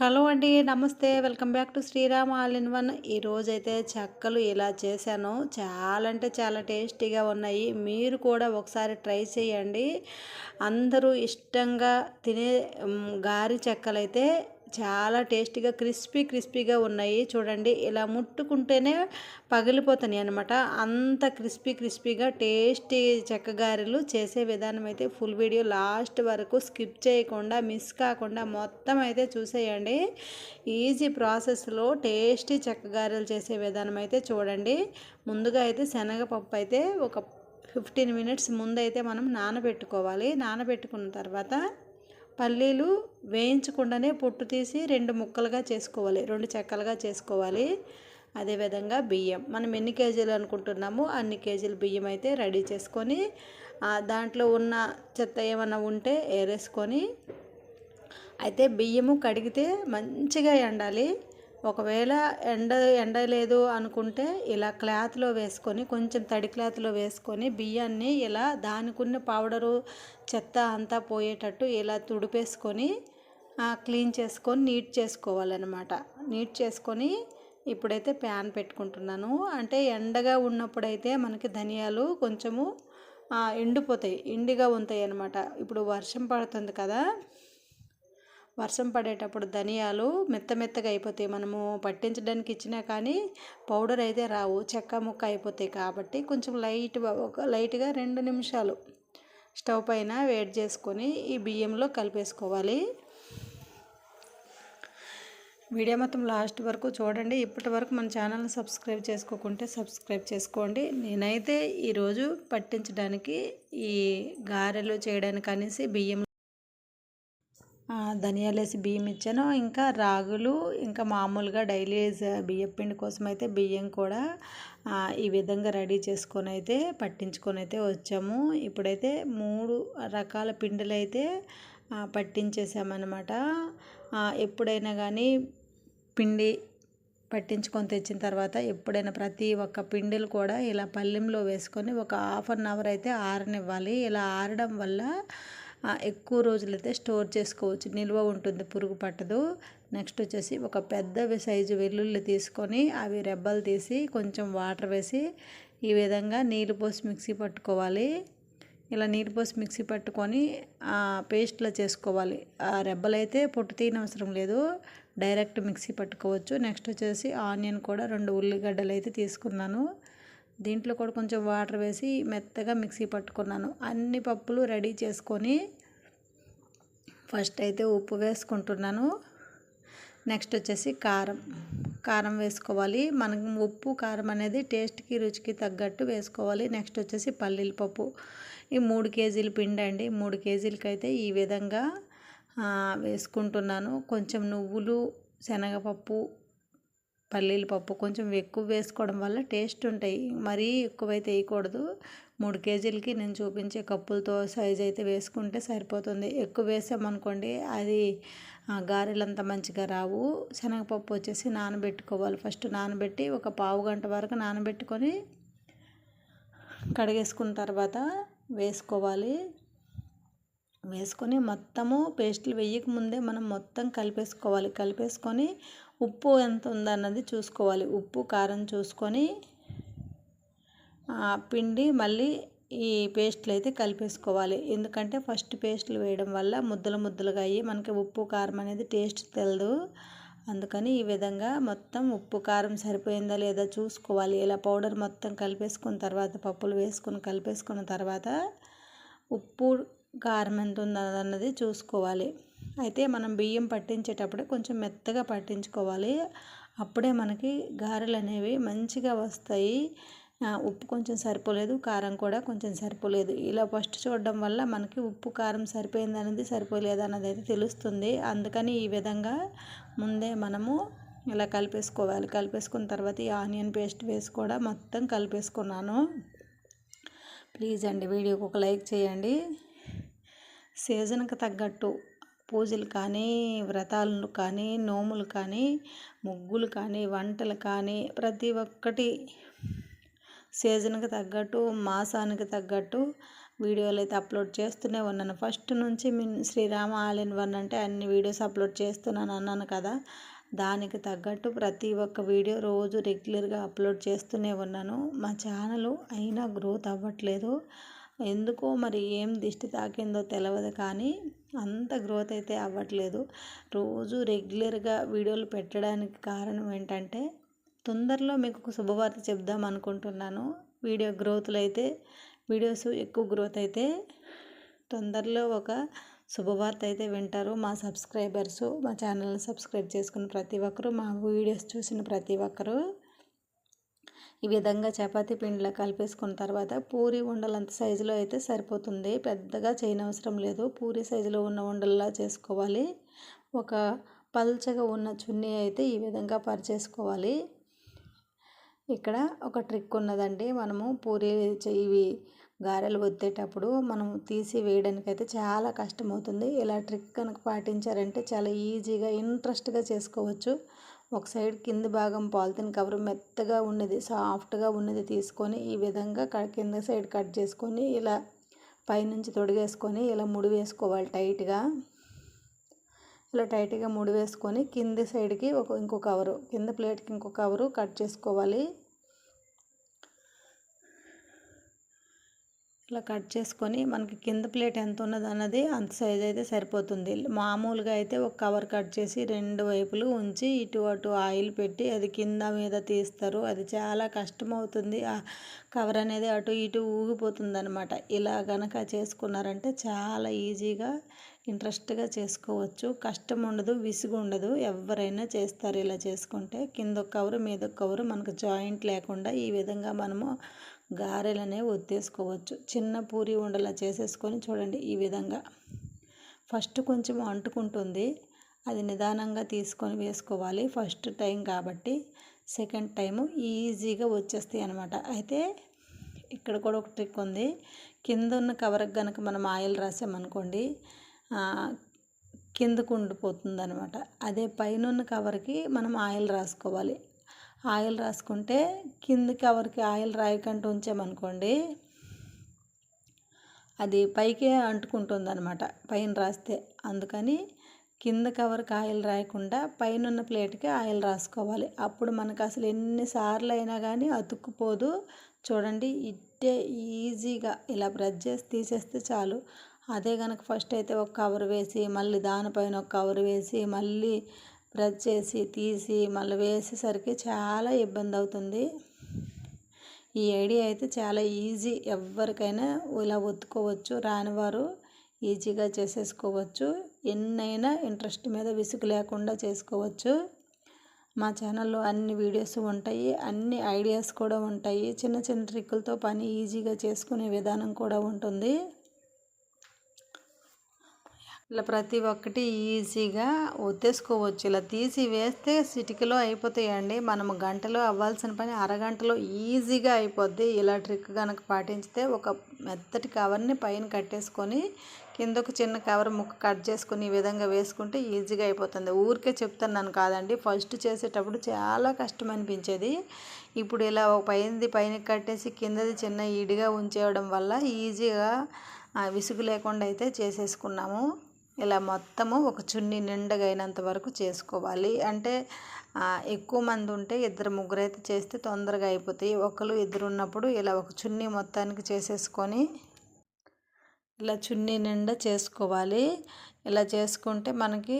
Hello అండి నమస్తే. Welcome back to Sriram all in one. ఈరోజైతే చెక్కలు ఇలా చేశాను. చాలా అంటే చాలా టేస్టీగా ఉన్నాయి. మీరు కూడా ఒకసారి ట్రై చేయండి. అందరూ ఇష్టంగా తినే గారి చెక్కలైతే చాలా టేస్టీగా క్రిస్పీ క్రిస్పీగా ఉన్నాయి. చూడండి ఇలా ముట్టుకుంటేనే పగిలిపోతున్నాయి అనమాట అంత క్రిస్పీ క్రిస్పీగా టేస్టీ చెక్క గారెలు చేసే విధానం అయితే ఫుల్ వీడియో. లాస్ట్ వరకు స్కిప్ చేయకుండా మిస్ కాకుండా మొత్తం అయితే చూసేయండి. ఈజీ ప్రాసెస్లో టేస్టీ చెక్క గారెలు చేసే విధానం అయితే చూడండి. ముందుగా అయితే శనగపప్పు అయితే ఒక ఫిఫ్టీన్ మినిట్స్ ముందైతే మనం నానబెట్టుకోవాలి. నానబెట్టుకున్న తర్వాత పల్లీలు వేయించకుండానే పొట్టు తీసి రెండు ముక్కలుగా చేసుకోవాలి. రెండు చెక్కలుగా చేసుకోవాలి. అదేవిధంగా బియ్యం. మనం ఎన్ని కేజీలు అనుకుంటున్నామో అన్ని కేజీలు బియ్యం అయితే రెడీ చేసుకొని దాంట్లో ఉన్న చెత్త ఏమైనా ఉంటే ఏరేసుకొని అయితే బియ్యము కడిగితే మంచిగా ఎండాలి. ఒకవేళ ఎండ ఎండ లేదు అనుకుంటే ఇలా క్లాత్లో వేసుకొని కొంచెం తడి క్లాత్లో వేసుకొని బియ్యాన్ని ఇలా దానికున్న పౌడరు చెత్త అంతా పోయేటట్టు ఇలా తుడిపేసుకొని క్లీన్ చేసుకొని నీట్ చేసుకోవాలన్నమాట. నీట్ చేసుకొని ఇప్పుడైతే ప్యాన్ పెట్టుకుంటున్నాను. అంటే ఎండగా ఉన్నప్పుడైతే మనకి ధనియాలు కొంచెము ఎండిపోతాయి. ఎండిగా ఉంటాయి అన్నమాట ఇప్పుడు వర్షం పడుతుంది కదా వర్షం పడేటప్పుడు ధనియాలు మెత్త మెత్తగా అయిపోతాయి. మనము పట్టించడానికి ఇచ్చినా కానీ పౌడర్ అయితే రావు. చెక్క ముక్క అయిపోతాయి కాబట్టి కొంచెం లైట్ ఒక లైట్గా రెండు నిమిషాలు స్టవ్ పైన వేడి చేసుకొని ఈ బియ్యంలో కలిపేసుకోవాలి. వీడియో మొత్తం లాస్ట్ వరకు చూడండి. ఇప్పటి వరకు మన ఛానల్ని సబ్స్క్రైబ్ చేసుకోకుంటే సబ్స్క్రైబ్ చేసుకోండి. నేనైతే ఈరోజు పట్టించడానికి ఈ గారెలు చేయడానికి అనేసి బియ్యం ధనియాలు వేసి బియ్యం ఇచ్చాను. ఇంకా రాగులు ఇంకా మామూలుగా డైలీ బియ్యం పిండి కోసం అయితే బియ్యం కూడా ఈ విధంగా రెడీ చేసుకొని అయితే పట్టించుకొని అయితే వచ్చాము. ఇప్పుడైతే మూడు రకాల పిండిలు అయితే పట్టించేసామన్నమాట. ఎప్పుడైనా కానీ పిండి పట్టించుకొని తెచ్చిన తర్వాత ఎప్పుడైనా ప్రతి ఒక్క పిండిలు కూడా ఇలా పల్లెంలో వేసుకొని ఒక హాఫ్ అన్ అవర్ అయితే ఆరనివ్వాలి. ఇలా ఆరడం వల్ల ఎక్కువ రోజులైతే స్టోర్ చేసుకోవచ్చు. నిల్వ ఉంటుంది పురుగు పట్టదు. నెక్స్ట్ వచ్చేసి ఒక పెద్ద సైజు వెల్లుల్లి తీసుకొని అవి రెబ్బలు తీసి కొంచెం వాటర్ వేసి ఈ విధంగా నీళ్ళు పోసి మిక్సీ పట్టుకోవాలి. ఇలా నీళ్ళు పోసి మిక్సీ పట్టుకొని పేస్ట్లో చేసుకోవాలి. ఆ రెబ్బలైతే పొట్టు తీయనవసరం లేదు. డైరెక్ట్ మిక్సీ పట్టుకోవచ్చు. నెక్స్ట్ వచ్చేసి ఆనియన్ కూడా రెండు ఉల్లిగడ్డలు అయితే తీసుకున్నాను. దీంట్లో కూడా కొంచెం వాటర్ వేసి మెత్తగా మిక్సీ పట్టుకున్నాను. అన్ని పప్పులు రెడీ చేసుకొని ఫస్ట్ అయితే ఉప్పు వేసుకుంటున్నాను. నెక్స్ట్ వచ్చేసి కారం. కారం వేసుకోవాలి. మనకు ఉప్పు కారం అనేది టేస్ట్కి రుచికి తగ్గట్టు వేసుకోవాలి. నెక్స్ట్ వచ్చేసి పల్లీల పప్పు. ఈ మూడు కేజీలు పిండి అండి. మూడు కేజీలకైతే ఈ విధంగా వేసుకుంటున్నాను. కొంచెం నువ్వులు శనగపప్పు పల్లీల పప్పు కొంచెం ఎక్కువ వేసుకోవడం వల్ల టేస్ట్ ఉంటాయి. మరీ ఎక్కువైతే వేయకూడదు. మూడు కేజీలకి నేను చూపించే కప్పులతో సైజ్ అయితే వేసుకుంటే సరిపోతుంది. ఎక్కువ వేసామనుకోండి అది గారెలంతా మంచిగా రావు. శనగపప్పు వచ్చేసి నానబెట్టుకోవాలి. ఫస్ట్ నానబెట్టి ఒక పావు గంట వరకు నానబెట్టుకొని కడిగేసుకున్న తర్వాత వేసుకోవాలి. వేసుకొని మొత్తము పేస్టులు వేయక ముందే మనం మొత్తం కలిపేసుకోవాలి. కలిపేసుకొని ఉప్పు ఎంత ఉందన్నది చూసుకోవాలి. ఉప్పు కారం చూసుకొని పిండి మళ్ళీ ఈ పేస్ట్లు అయితే కలిపేసుకోవాలి. ఎందుకంటే ఫస్ట్ పేస్ట్లు వేయడం వల్ల ముద్దలు ముద్దలుగా అయ్యి మనకి ఉప్పు కారం అనేది టేస్ట్ తెలదు. అందుకని ఈ విధంగా మొత్తం ఉప్పు కారం సరిపోయిందా లేదా చూసుకోవాలి. ఇలా పౌడర్ మొత్తం కలిపేసుకున్న తర్వాత పప్పులు వేసుకొని కలిపేసుకున్న తర్వాత ఉప్పు కారం ఎంత ఉందన్నది చూసుకోవాలి. అయితే మనం బియ్యం పట్టించేటప్పుడే కొంచెం మెత్తగా పట్టించుకోవాలి. అప్పుడే మనకి గారెలు అనేవి మంచిగా వస్తాయి. ఉప్పు కొంచెం సరిపోలేదు కారం కూడా కొంచెం సరిపోలేదు. ఇలా ఫస్ట్ చూడడం వల్ల మనకి ఉప్పు కారం సరిపోయింది అనేది సరిపోలేదు అన్నది అయితే తెలుస్తుంది. అందుకని ఈ విధంగా ముందే మనము ఇలా కలిపేసుకోవాలి. కలిపేసుకున్న తర్వాత ఈ ఆనియన్ పేస్ట్ వేసి కూడా మొత్తం కలిపేసుకున్నాను. ప్లీజ్ అండి వీడియోకి ఒక లైక్ చేయండి. సీజన్కి తగ్గట్టు. పూజలు కానీ వ్రతాలు కానీ నోములు కానీ ముగ్గులు కానీ వంటలు కానీ ప్రతి ఒక్కటి సీజన్కి తగ్గట్టు మాసానికి తగ్గట్టు వీడియోలు అయితే అప్లోడ్ చేస్తూనే ఉన్నాను. ఫస్ట్ నుంచి మీ శ్రీరామ ఆల్ ఇన్ వన్ అంటే అన్ని వీడియోస్ అప్లోడ్ చేస్తున్నాను అన్నాను కదా. దానికి తగ్గట్టు ప్రతి ఒక్క వీడియో రోజు రెగ్యులర్గా అప్లోడ్ చేస్తూనే ఉన్నాను. మా ఛానల్ అయినా గ్రోత్ అవ్వట్లేదు. ఎందుకో మరి ఏం దిష్టి తాకిందో తెలియదు కానీ అంత గ్రోత్ అయితే అవ్వట్లేదు. రోజు రెగ్యులర్గా వీడియోలు పెట్టడానికి కారణం ఏంటంటే తొందరలో మీకు ఒక శుభవార్త చెప్దాం అనుకుంటున్నాను. వీడియో గ్రోత్లు అయితే వీడియోస్ ఎక్కువ గ్రోత్ అయితే తొందరలో ఒక శుభవార్త అయితే వింటారు. మా సబ్స్క్రైబర్స్ మా ఛానల్ని సబ్స్క్రైబ్ చేసుకున్న ప్రతి ఒక్కరు మా వీడియోస్ చూసిన ప్రతి ఒక్కరు. ఈ విధంగా చపాతీ పిండిలో కలిపేసుకున్న తర్వాత పూరి ఉండలంత సైజులో అయితే సరిపోతుంది. పెద్దగా చేయనవసరం లేదు. పూరి సైజులో ఉన్న ఉండల్లా చేసుకోవాలి. ఒక పల్చగా ఉన్న చున్నీ అయితే ఈ విధంగా పరిచేసుకోవాలి. ఇక్కడ ఒక ట్రిక్ ఉన్నదండి. మనము పూరి ఇవి గారెలు వత్తేటప్పుడు మనం తీసి వేయడానికి అయితే చాలా కష్టమవుతుంది. ఇలా ట్రిక్ కనుక పాటించారంటే చాలా ఈజీగా ఇంట్రెస్ట్గా చేసుకోవచ్చు. ఒక సైడ్ కింద భాగం పాలిథిన్ కవర్ మెత్తగా ఉన్నది సాఫ్ట్గా ఉన్నది తీసుకొని ఈ విధంగా కింద సైడ్ కట్ చేసుకొని ఇలా పైనుంచి తొడిగేసుకొని ఇలా ముడి వేసుకోవాలి టైట్గా. ఇలా టైట్గా ముడి వేసుకొని కింది సైడ్కి ఒక ఇంకో కవరు కింద ప్లేట్కి ఇంకో కవరు కట్ చేసుకోవాలి. ఇలా కట్ చేసుకొని మనకి కింద ప్లేట్ ఎంత ఉన్నది అన్నది అంత సైజ్ అయితే సరిపోతుంది. మామూలుగా అయితే ఒక కవర్ కట్ చేసి రెండు వైపులు ఉంచి ఇటు అటు ఆయిల్ పెట్టి అది కింద మీద తీస్తారు. అది చాలా కష్టం అవుతుంది ఆ కవర్ అనేది అటు ఇటు ఊగిపోతుంది అనమాట ఇలా గనక చేసుకున్నారంటే చాలా ఈజీగా ఇంట్రెస్ట్గా చేసుకోవచ్చు. కష్టం ఉండదు విసుగు ఉండదు. ఎవరైనా చేస్తారు ఇలా చేసుకుంటే. కింద ఒక కవరు మీద ఒక కవరు మనకు జాయింట్ లేకుండా ఈ విధంగా మనము గారెలనే ఒత్తేసుకోవచ్చు. చిన్న పూరి ఉండలా చేసేసుకొని చూడండి ఈ విధంగా. ఫస్ట్ కొంచెం అంటుకుంటుంది. అది నిదానంగా తీసుకొని వేసుకోవాలి. ఫస్ట్ టైం కాబట్టి సెకండ్ టైము ఈజీగా వచ్చేస్తాయి అనమాట అయితే ఇక్కడ కూడా ఒక ట్రిక్ ఉంది. కింద ఉన్న కవర్కి కనుక మనం ఆయిల్ రాసామనుకోండి కిందకు ఉండిపోతుంది అనమాట అదే పైన ఉన్న కవర్కి మనం ఆయిల్ రాసుకోవాలి. ఆయిల్ రాసుకుంటే కింది కవర్కి ఆయిల్ రాయకుండా ఉంచామనుకోండి అది పైకే అంటుకుంటుంది అనమాట పైన రాస్తే. అందుకని కింద కవర్కి ఆయిల్ రాయకుండా పైన ఉన్న ప్లేట్కి ఆయిల్ రాసుకోవాలి. అప్పుడు మనకు అసలు ఎన్నిసార్లు అయినా కానీ అతుక్కుపోదు. చూడండి ఇట్టే ఈజీగా ఇలా బ్రష్ చేసి తీసేస్తే చాలు. అదే కనుక ఫస్ట్ అయితే ఒక కవర్ వేసి మళ్ళీ దానిపైన ఒక కవర్ వేసి మళ్ళీ ప్రెస్ చేసి తీసి మళ్ళీ వేసేసరికి చాలా ఇబ్బంది అవుతుంది. ఈ ఐడియా అయితే చాలా ఈజీ ఎవరికైనా ఇలా ఒత్తుకోవచ్చు రానివారు ఈజీగా చేసేసుకోవచ్చు. ఎన్నైనా ఇంట్రెస్ట్ మీద విసుగు లేకుండా చేసుకోవచ్చు. మా ఛానల్లో అన్ని వీడియోస్ ఉంటాయి అన్ని ఐడియాస్ కూడా ఉంటాయి. చిన్న చిన్న ట్రిక్కులతో పని ఈజీగా చేసుకునే విధానం కూడా ఉంటుంది. ఇలా ప్రతి ఒక్కటి ఈజీగా ఒత్తేసుకోవచ్చు. ఇలా తీసి వేస్తే సిటికలో అయిపోతాయండి. మనము గంటలో అవ్వాల్సిన పని అరగంటలో ఈజీగా అయిపోద్ది. ఇలా ట్రిక్ కనుక పాటించితే ఒక మెత్తటి కవర్ని పైన కట్టేసుకొని కింద ఒక చిన్న కవర్ ముక్క కట్ చేసుకుని ఈ విధంగా వేసుకుంటే ఈజీగా అయిపోతుంది. ఊరికే చెప్తున్నాను కాదండి. ఫస్ట్ చేసేటప్పుడు చాలా కష్టం అనిపించేది. ఇప్పుడు ఇలా పైనది పైన కట్టేసి కిందది చిన్న ఈడిగా ఉంచేయడం వల్ల ఈజీగా విసుగు లేకుండా అయితే చేసేసుకున్నాము. ఇలా మొత్తము ఒక చున్నీ నిండగా అయినంత వరకు చేసుకోవాలి. అంటే ఎక్కువ మంది ఉంటే ఇద్దరు ముగ్గురు అయితే చేస్తే తొందరగా అయిపోతాయి. ఒకరు ఇద్దరు ఉన్నప్పుడు ఇలా ఒక చున్నీ మొత్తానికి చేసేసుకొని ఇలా చున్నీ నిండా చేసుకోవాలి. ఇలా చేసుకుంటే మనకి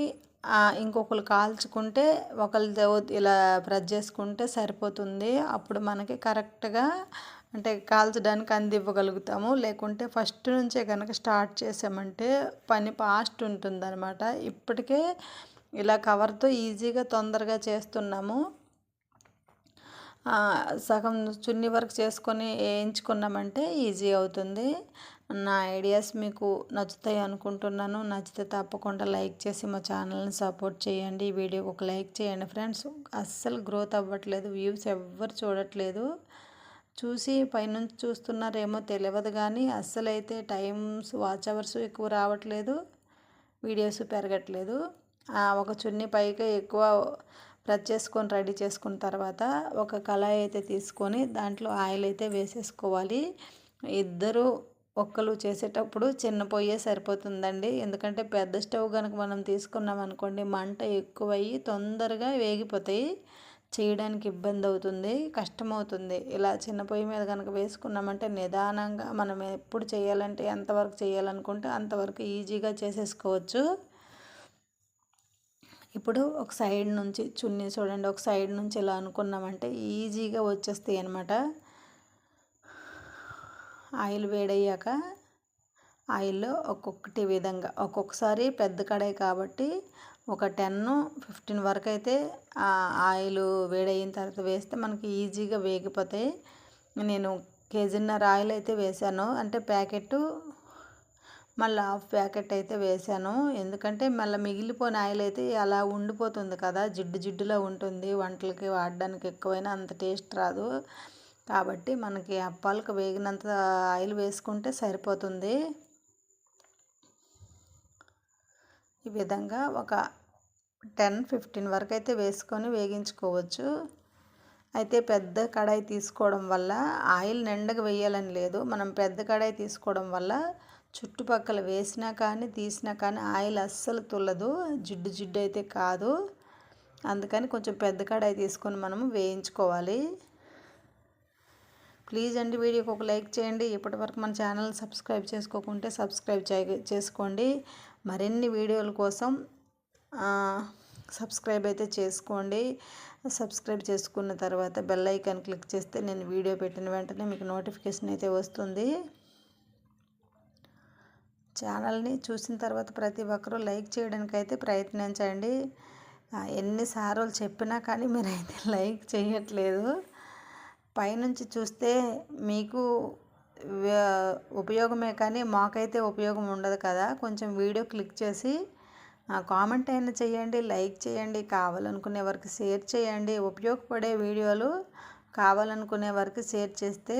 ఇంకొకరు కాల్చుకుంటే ఒకళ్ళు ఇలా ప్రెస్ చేసుకుంటే సరిపోతుంది. అప్పుడు మనకి కరెక్ట్గా అంటే కాల్చడానికి అందివ్వగలుగుతాము లేకుంటే ఫస్ట్ నుంచే కనుక స్టార్ట్ చేసామంటే పని ఫాస్ట్ ఉంటుందన్నమాట. ఇప్పటికే ఇలా కవర్తో ఈజీగా తొందరగా చేస్తున్నాము. సగం చున్నీ వర్క్ చేసుకొని వేయించుకున్నామంటే ఈజీ అవుతుంది. నా ఐడియాస్ మీకు నచ్చుతాయి అనుకుంటున్నాను. నచ్చితే తప్పకుండా లైక్ చేసి మా ఛానల్ని సపోర్ట్ చేయండి. ఈ వీడియోకి ఒక లైక్ చేయండి ఫ్రెండ్స్. అస్సలు గ్రోత్ అవ్వట్లేదు. వ్యూస్ ఎవ్వరు చూడట్లేదు. చూసి పైనుంచి చూస్తున్నారేమో తెలియదు కానీ అస్సలైతే టైమ్స్ వాచ్ అవర్స్ ఎక్కువ రావట్లేదు. వీడియోస్ పెరగట్లేదు. ఒక చున్నీ పైకి ఎక్కువ ప్రెస్ చేసుకొని రెడీ చేసుకున్న తర్వాత ఒక కళాయి అయితే తీసుకొని దాంట్లో ఆయిల్ అయితే వేసేసుకోవాలి. ఇద్దరు ఒక్కలు చేసేటప్పుడు చిన్న పొయ్యే సరిపోతుందండి. ఎందుకంటే పెద్ద స్టవ్ కనుక మనం తీసుకున్నాం అనుకోండి మంట ఎక్కువయ్యి తొందరగా వేగిపోతాయి. చేయడానికి ఇబ్బంది అవుతుంది కష్టమవుతుంది. ఇలా చిన్న పొయ్యి మీద కనుక వేసుకున్నామంటే నిదానంగా మనం ఎప్పుడు చేయాలంటే ఎంతవరకు చేయాలనుకుంటే అంతవరకు ఈజీగా చేసేసుకోవచ్చు. ఇప్పుడు ఒక సైడ్ నుంచి చున్నీ చూడండి ఒక సైడ్ నుంచి ఇలా అనుకున్నామంటే ఈజీగా వచ్చేస్తాయి అనమాట ఆయిల్ వేడయ్యాక ఆయిల్లో ఒక్కొక్కటి విధంగా ఒక్కొక్కసారి పెద్ద కడాయి కాబట్టి ఒక టెన్ ఫిఫ్టీన్ వరకు అయితే ఆయిల్ వేడయిన తర్వాత వేస్తే మనకి ఈజీగా వేగిపోతాయి. నేను కేజీన్నర ఆయిల్ అయితే వేసాను అంటే ప్యాకెట్ మళ్ళీ హాఫ్ ప్యాకెట్ అయితే వేసాను ఎందుకంటే మళ్ళీ మిగిలిపోయిన ఆయిల్ అయితే అలా ఉండిపోతుంది కదా జిడ్డు జిడ్డులో ఉంటుంది. వంటలకి వాడడానికి ఎక్కువైనా అంత టేస్ట్ రాదు. కాబట్టి మనకి అప్పాలకు వేగినంత ఆయిల్ వేసుకుంటే సరిపోతుంది. ఈ విధంగా ఒక టెన్ ఫిఫ్టీన్ వరకు అయితే వేసుకొని వేగించుకోవచ్చు. అయితే పెద్ద కడాయి తీసుకోవడం వల్ల ఆయిల్ నిండగా వేయాలని లేదు. మనం పెద్ద కడాయి తీసుకోవడం వల్ల చుట్టుపక్కల వేసినా కానీ తీసినా కానీ ఆయిల్ అస్సలు తుల్లదు జిడ్డు జిడ్డు అయితే కాదు. అందుకని కొంచెం పెద్ద కడాయి తీసుకొని మనము వేయించుకోవాలి. ప్లీజ్ అండి వీడియోకి ఒక లైక్ చేయండి. ఇప్పటివరకు మన ఛానల్ సబ్స్క్రైబ్ చేసుకోకుంటే సబ్స్క్రైబ్ చేసుకోండి. మరిన్ని వీడియోల కోసం సబ్స్క్రైబ్ అయితే చేసుకోండి. సబ్స్క్రైబ్ చేసుకున్న తర్వాత బెల్ ఐకాన్ క్లిక్ చేస్తే నేను వీడియో పెట్టిన వెంటనే మీకు నోటిఫికేషన్ అయితే వస్తుంది. ఛానల్ని చూసిన తర్వాత ప్రతి ఒక్కరూ లైక్ చేయడానికి అయితే ప్రయత్నించండి ఎన్నిసార్లు చెప్పినా కానీ మీరైతే లైక్ చేయట్లేదు. పైనుంచి చూస్తే మీకు ఉపయోగమే కానీ మాకైతే ఉపయోగం ఉండదు కదా. కొంచెం వీడియో క్లిక్ చేసి కామెంట్ అయినా చేయండి లైక్ చేయండి కావాలనుకునే వారికి షేర్ చేయండి. ఉపయోగపడే వీడియోలు కావాలనుకునే వారికి షేర్ చేస్తే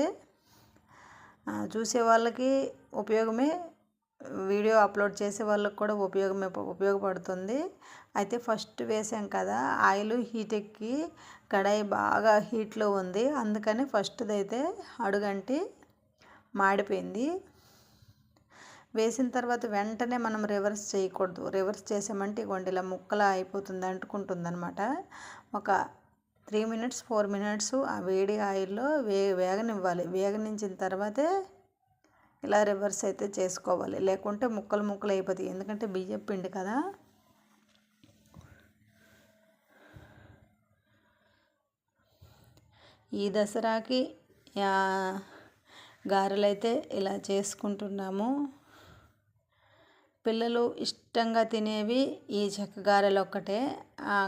చూసే వాళ్ళకి ఉపయోగమే వీడియో అప్లోడ్ చేసే వాళ్ళకి కూడా ఉపయోగమే ఉపయోగపడుతుంది. అయితే ఫస్ట్ వేసాం కదా ఆయిల్ హీట్ ఎక్కి కడాయి బాగా హీట్లో ఉంది. అందుకని ఫస్ట్ది అయితే అడుగంటి మాడిపోయింది. వేసిన తర్వాత వెంటనే మనం రివర్స్ చేయకూడదు. రివర్స్ చేసామంటే ఇవ్వండి ఇలా ముక్కలా అయిపోతుంది అంటుకుంటుంది అనమాట ఒక త్రీ మినిట్స్ ఫోర్ మినిట్స్ ఆ వేడి ఆయిల్లో వే వేగనివ్వాలి. వేగనించిన తర్వాతే ఇలా రివర్స్ అయితే చేసుకోవాలి. లేకుంటే ముక్కలు ముక్కలు అయిపోతాయి. ఎందుకంటే బియ్యం పిండి కదా. ఈ దసరాకి గారెలైతే ఇలా చేసుకుంటున్నాము. పిల్లలు ఇష్టంగా తినేవి ఈ చెక్కగారెలు ఒక్కటే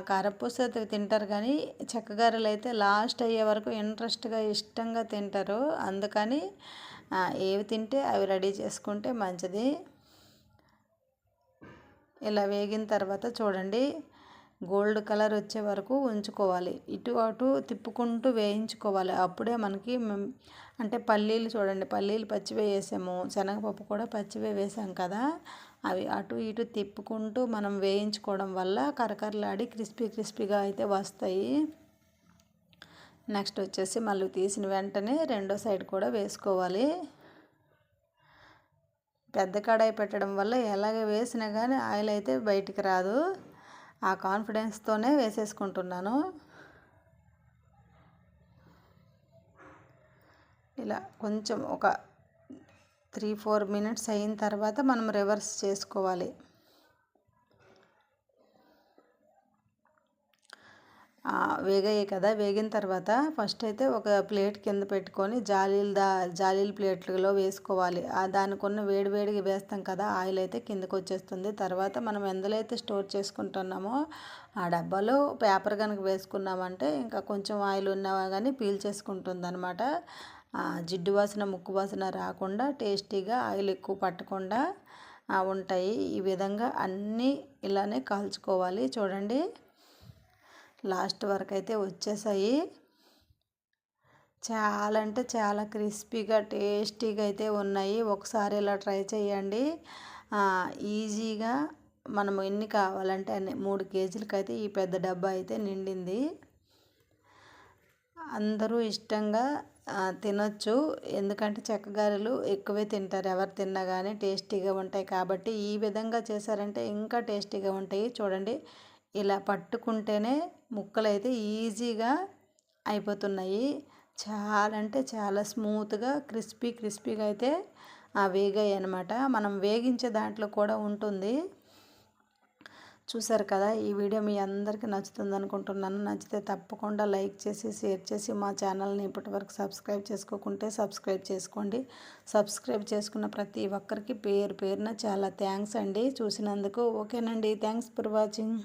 కారపూస తింటారు కానీ చెక్కగారెలు అయితే లాస్ట్ అయ్యే వరకు ఇంట్రెస్ట్గా ఇష్టంగా తింటారు. అందుకని ఏవి తింటే అవి రెడీ చేసుకుంటే మంచిది. ఇలా వేగిన తర్వాత చూడండి గోల్డ్ కలర్ వచ్చే వరకు ఉంచుకోవాలి. ఇటు అటు తిప్పుకుంటూ వేయించుకోవాలి. అప్పుడే మనకి అంటే పల్లీలు చూడండి పల్లీలు పచ్చివే వేసాము శనగపప్పు కూడా పచ్చివే వేసాం కదా. అవి అటు ఇటు తిప్పుకుంటూ మనం వేయించుకోవడం వల్ల కరకరలాడి క్రిస్పీ క్రిస్పీగా అయితే వస్తాయి. నెక్స్ట్ వచ్చేసి మళ్ళీ తీసిన వెంటనే రెండో సైడ్ కూడా వేసుకోవాలి. పెద్ద కడాయి పెట్టడం వల్ల ఎలాగ వేసినా కానీ ఆయిల్ అయితే బయటికి రాదు. ఆ కాన్ఫిడెన్స్తోనే వేసేసుకుంటున్నాను. ఇలా కొంచెం ఒక త్రీ ఫోర్ మినిట్స్ అయిన తర్వాత మనం రివర్స్ చేసుకోవాలి. వేగాయి కదా? వేగిన తర్వాత ఫస్ట్ అయితే ఒక ప్లేట్ కింద పెట్టుకొని జాలీలు దా జాలీలు ప్లేట్లలో వేసుకోవాలి. దానికి ఉన్న వేడివేడిగా వేస్తాం కదా? ఆయిల్ అయితే కిందకు వచ్చేస్తుంది. తర్వాత మనం ఎందులో అయితే స్టోర్ చేసుకుంటున్నామో ఆ డబ్బాలో పేపర్ కనుక వేసుకున్నామంటే ఇంకా కొంచెం ఆయిల్ ఉన్నా కానీ పీల్చేసుకుంటుంది అనమాట జిడ్డు వాసన ముక్కు వాసన రాకుండా టేస్టీగా ఆయిల్ ఎక్కువ పట్టకుండా ఉంటాయి. ఈ విధంగా అన్నీ ఇలానే కాల్చుకోవాలి. చూడండి. లాస్ట్ వరకు అయితే వచ్చేసాయి. చాలా అంటే చాలా క్రిస్పీగా టేస్టీగా అయితే ఉన్నాయి. ఒకసారి ఇలా ట్రై చేయండి. ఈజీగా మనం ఎన్ని కావాలంటే అన్ని. మూడు కేజీలకైతే ఈ పెద్ద డబ్బా అయితే నిండింది. అందరూ ఇష్టంగా తినొచ్చు. ఎందుకంటే చెక్కగారెలు ఎక్కువే తింటారు. ఎవరు తిన్నా కానీ టేస్టీగా ఉంటాయి కాబట్టి ఈ విధంగా చేశారంటే ఇంకా టేస్టీగా ఉంటాయి. చూడండి ఇలా పట్టుకుంటేనే ముక్కలు అయితే ఈజీగా అయిపోతున్నాయి. చాలా అంటే చాలా స్మూత్గా క్రిస్పీ క్రిస్పీగా అయితే వేగాయి అనమాట మనం వేగించే దాంట్లో కూడా ఉంటుంది. చూసారు కదా ఈ వీడియో మీ అందరికీ నచ్చుతుంది అనుకుంటున్నాను. నచ్చితే తప్పకుండా లైక్ చేసి షేర్ చేసి మా ఛానల్ని ఇప్పటివరకు సబ్స్క్రైబ్ చేసుకోకుంటే సబ్స్క్రైబ్ చేసుకోండి. సబ్స్క్రైబ్ చేసుకున్న ప్రతి ఒక్కరికి పేరు పేరున చాలా థ్యాంక్స్ అండి. చూసినందుకు ఓకేనండి. Thanks for watching.